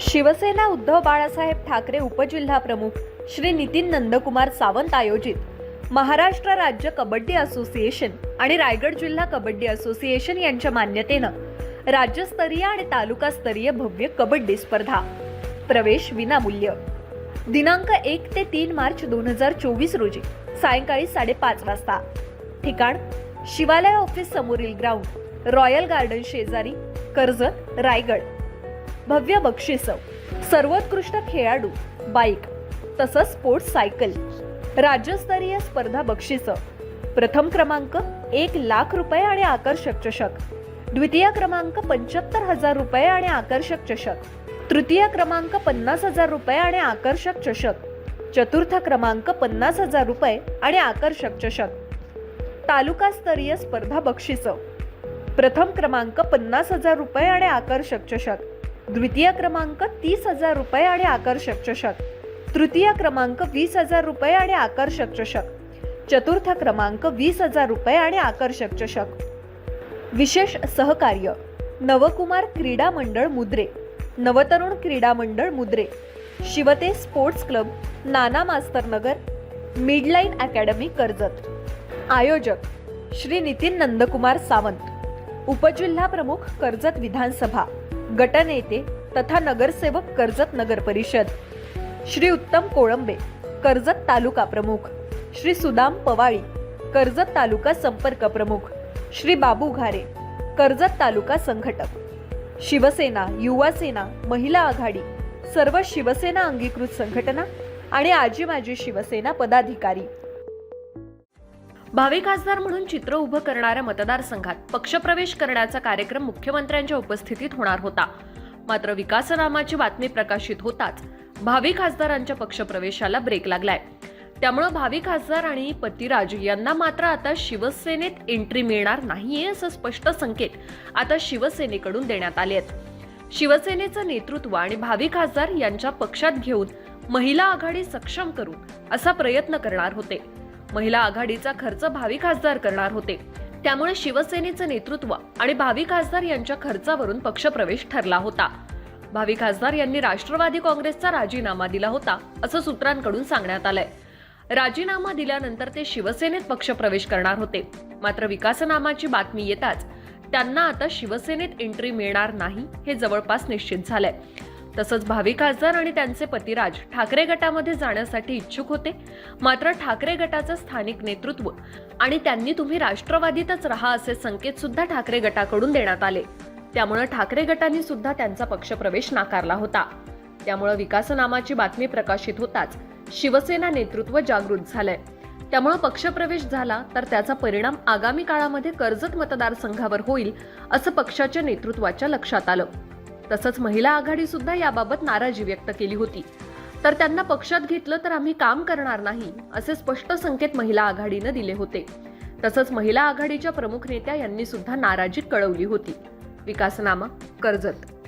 शिवसेना उद्धव बाळासाहेब ठाकरे उपजिल्हा प्रमुख श्री नितीन नंदकुमार सावंत आयोजित महाराष्ट्र राज्य कबड्डी असोसिएशन आणि रायगड जिल्हा कबड्डी असोसिएशन यांच्या मान्यतेनं राज्यस्तरीय आणि तालुकास्तरीय भव्य कबड्डी स्पर्धा. प्रवेश विनामूल्य. दिनांक एक ते तीन मार्च दोन हजार चोवीस रोजी सायंकाळी साडेपाच वाजता. ठिकाण शिवालय ऑफिस समोरील ग्राउंड रॉयल गार्डन शेजारी कर्जत रायगड. भव्य बक्षिसं सर्वोत्कृष्ट खेळाडू बाईक तसंच स्पोर्ट्स सायकल राज्यस्तरीय स्पर्धा बक्षिसं. प्रथम क्रमांक एक लाख रुपये आणि आकर्षक चषक. द्वितीय क्रमांक पंच्याहत्तर हजार रुपये आणि आकर्षक चषक. तृतीय क्रमांक पन्नास हजार रुपये आणि आकर्षक चषक. चतुर्थ क्रमांक पन्नास हजार रुपये आणि आकर्षक चषक. तालुकास्तरीय स्पर्धा बक्षिसं. प्रथम क्रमांक पन्नास हजार रुपये आणि आकर्षक चषक. द्वितीय क्रमांक तीस हजार रुपये आणि आकर्षक चषक. तृतीय क्रमांक वीस हजार रुपये आणि आकर्षक चषक. चतुर्थ क्रमांक वीस हजार रुपये आणि आकर्षक चषक. विशेष सहकार्य नवकुमार क्रीडा मंडळ मुद्रे नवतरुण क्रीडा मंडळ मुद्रे शिवते sports club Nana Mastarnagar midline academy Karjat. आयोजक श्री नितीन नंदकुमार सावंत. उपजिल्हा प्रमुख कर्जत विधानसभा. गटनेते तथा नगरसेवक कर्जत नगर परिषद. श्री उत्तम कोळंबे कर्जत तालुका प्रमुख. श्री सुदाम पवाळी कर्जत तालुका संपर्क प्रमुख. श्री बाबू घारे कर्जत तालुका संघटक. शिवसेना युवा सेना महिला आघाडी सर्व शिवसेना अंगीकृत संघटना आणि आजी माजी शिवसेना पदाधिकारी. भावी खासदार म्हणून चित्र उभं करणाऱ्या मतदारसंघात पक्षप्रवेश करण्याचा कार्यक्रम मुख्यमंत्र्यांच्या उपस्थितीत होणार होता. मात्र विकासनामाची बातमी प्रकाशित होताच भावी खासदारांच्या पक्षप्रवेशाला ब्रेक लागलाय. त्यामुळं भावी खासदार आणि पतिराज यांना मात्र आता शिवसेनेत एंट्री मिळणार नाहीये असं स्पष्ट संकेत आता शिवसेनेकडून देण्यात आले आहेत. शिवसेनेचं नेतृत्व आणि भावी खासदार यांच्या पक्षात घेऊन महिला आघाडी सक्षम करू असा प्रयत्न करणार होते. महिला आघाडीचा खर्च भावी खासदार करणार होते. त्यामुळे शिवसेनेचं नेतृत्व आणि भावी खासदार यांच्या खर्चावरून पक्षप्रवेश ठरला होता. भावी खासदार यांनी राष्ट्रवादी काँग्रेसचा राजीनामा दिला होता असं सूत्रांकडून सांगण्यात आलंय. राजीनामा दिल्यानंतर ते शिवसेनेत पक्षप्रवेश करणार होते. मात्र विकासनामाची बातमी येताच त्यांना आता शिवसेनेत एंट्री मिळणार नाही हे जवळपास निश्चित झालंय. तसंच भावी खासदार आणि त्यांचे पतिराज ठाकरे गटामध्ये जाण्यासाठी इच्छुक होते. मात्र ठाकरे गटाचं स्थानिक नेतृत्व आणि त्यांनी तुम्ही राष्ट्रवादीतच राहा असे संकेत सुद्धा ठाकरे गटाकडून देण्यात आले. त्यामुळे ठाकरे गटांनी सुद्धा त्यांचा पक्षप्रवेश नाकारला होता. त्यामुळे विकासनामाची बातमी प्रकाशित होताच शिवसेना नेतृत्व जागृत झालंय. त्यामुळे पक्षप्रवेश झाला तर त्याचा परिणाम आगामी काळामध्ये कर्जत मतदारसंघावर होईल असं पक्षाच्या नेतृत्वाच्या लक्षात आलं. तसंच महिला आघाडी सुद्धा याबाबत नाराजी व्यक्त केली होती. तर त्यांना पक्षात घेतलं तर आम्ही काम करणार नाही असे स्पष्ट संकेत महिला आघाडीनं दिले होते. तसंच महिला आघाडीच्या प्रमुख नेत्या यांनी सुद्धा नाराजी कळवली होती. विकासनामा कर्जत.